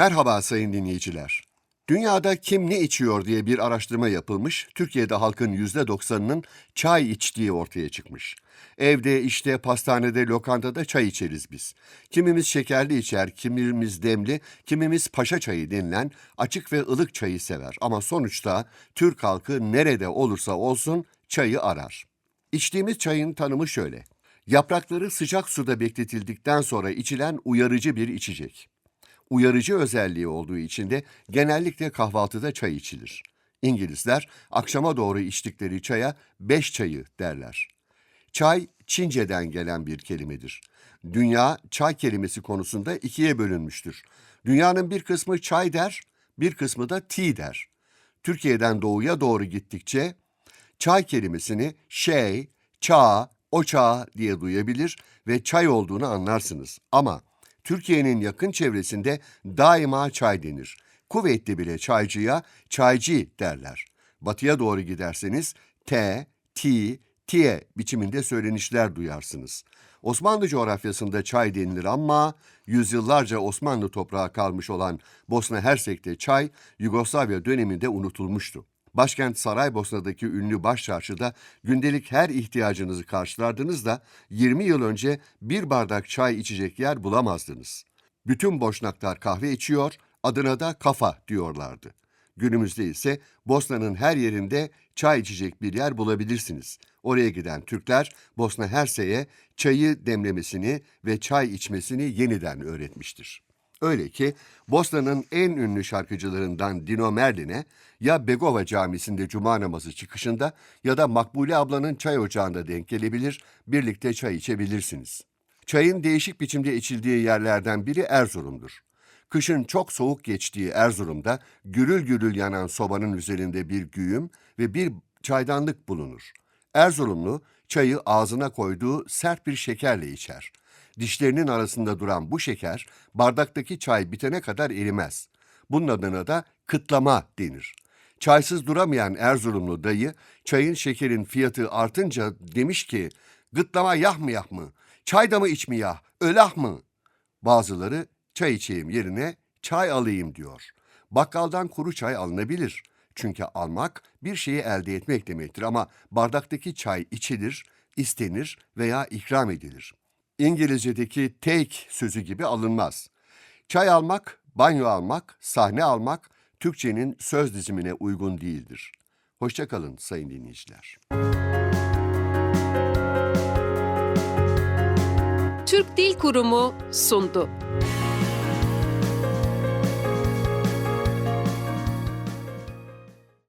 Merhaba sayın dinleyiciler. Dünyada kim ne içiyor diye bir araştırma yapılmış, Türkiye'de halkın %90'ının çay içtiği ortaya çıkmış. Evde, işte, pastanede, lokantada çay içeriz biz. Kimimiz şekerli içer, kimimiz demli, kimimiz paşa çayı denilen açık ve ılık çayı sever. Ama sonuçta Türk halkı nerede olursa olsun çayı arar. İçtiğimiz çayın tanımı şöyle. Yaprakları sıcak suda bekletildikten sonra içilen uyarıcı bir içecek uyarıcı özelliği olduğu için de genellikle kahvaltıda çay içilir. İngilizler akşama doğru içtikleri çaya beş çayı derler. Çay Çince'den gelen bir kelimedir. Dünya çay kelimesi konusunda ikiye bölünmüştür. Dünyanın bir kısmı çay der, bir kısmı da tea der. Türkiye'den doğuya doğru gittikçe çay kelimesini şey, çağ, o çağ diye duyabilir ve çay olduğunu anlarsınız. Ama Türkiye'nin yakın çevresinde daima çay denir. Kuveyt'te bile çaycıya çaycı derler. Batıya doğru giderseniz te, ti, tiye biçiminde söylenişler duyarsınız. Osmanlı coğrafyasında çay denilir ama yüzyıllarca Osmanlı toprağı kalmış olan Bosna Hersek'te çay Yugoslavya döneminde unutulmuştu. Başkent Saraybosna'daki ünlü başçarşıda gündelik her ihtiyacınızı karşılardınız da 20 yıl önce bir bardak çay içecek yer bulamazdınız. Bütün boşnaklar kahve içiyor, adına da kafa diyorlardı. Günümüzde ise Bosna'nın her yerinde çay içecek bir yer bulabilirsiniz. Oraya giden Türkler Bosna Hersek'e çayı demlemesini ve çay içmesini yeniden öğretmiştir. Öyle ki Bosna'nın en ünlü şarkıcılarından Dino Merlin'e ya Begova Camisi'nde cuma namazı çıkışında ya da Makbule ablanın çay ocağında denk gelebilir, birlikte çay içebilirsiniz. Çayın değişik biçimde içildiği yerlerden biri Erzurum'dur. Kışın çok soğuk geçtiği Erzurum'da gürül gürül yanan sobanın üzerinde bir güğüm ve bir çaydanlık bulunur. Erzurumlu çayı ağzına koyduğu sert bir şekerle içer. Dişlerinin arasında duran bu şeker bardaktaki çay bitene kadar erimez. Bunun adına da kıtlama denir. Çaysız duramayan Erzurumlu dayı çayın şekerin fiyatı artınca demiş ki gıtlama yah mı yah mı? Çay da mı iç? Ölah mı? Bazıları çay içeyim yerine çay alayım diyor. Bakkaldan kuru çay alınabilir. Çünkü almak bir şeyi elde etmek demektir ama bardaktaki çay içilir, istenir veya ikram edilir. İngilizce'deki take sözü gibi alınmaz. Çay almak, banyo almak, sahne almak Türkçenin söz dizimine uygun değildir. Hoşçakalın sayın dinleyiciler. Türk Dil Kurumu sundu.